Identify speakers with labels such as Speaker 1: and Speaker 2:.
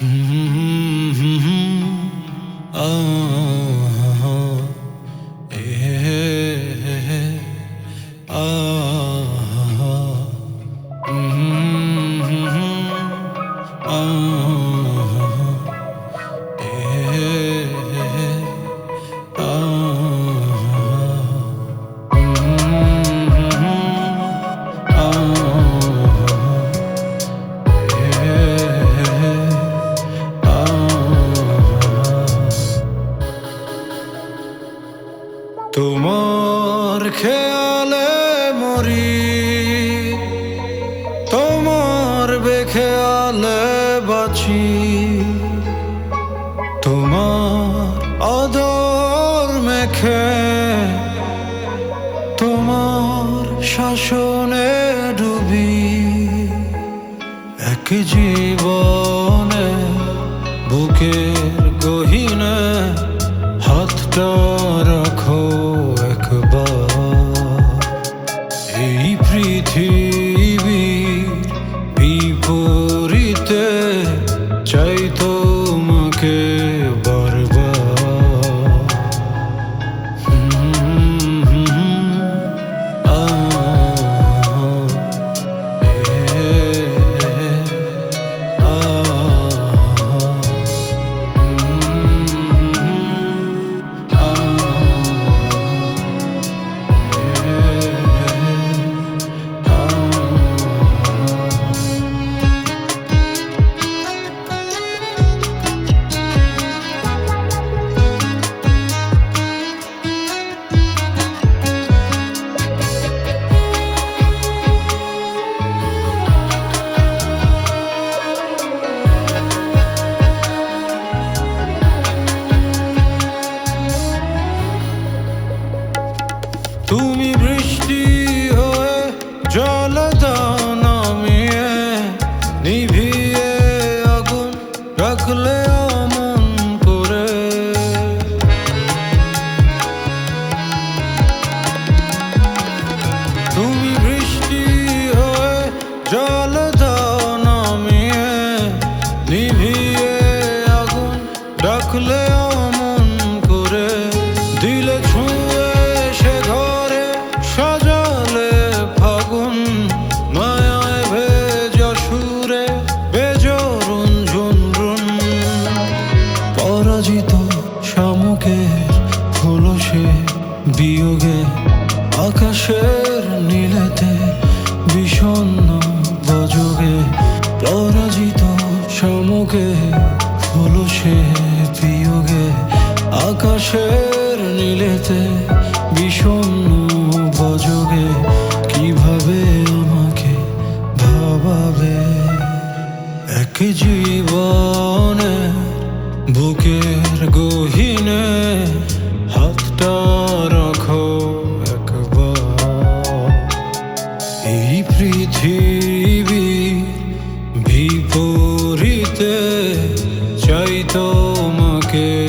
Speaker 1: Mm-hmm. তোমার খেয়ালে মরি, তোমার বেখেয়ালে বাঁচি। তোমার আদর মেখে, তোমার শাসনে ডুবি। এক জীবনে বুকের চাই তোমাকে বৃষ্টি হয়ে জল নামিয়ে নিভিয়ে আগুন রাখলে অমন পরাজিত শামুকের হলো সে বিয়োগে। আকাশের নীলেতে বিষণ্ণ বজগে পরাজিত শামুকে, হলো সে বিয়োগে। আকাশের নীলেতে বিষণ্ণ বজগে কীভাবে বুকের গহিনে হাতটা রাখো একবার। এই পৃথিবী বিপরীতে চাই তোমাকে।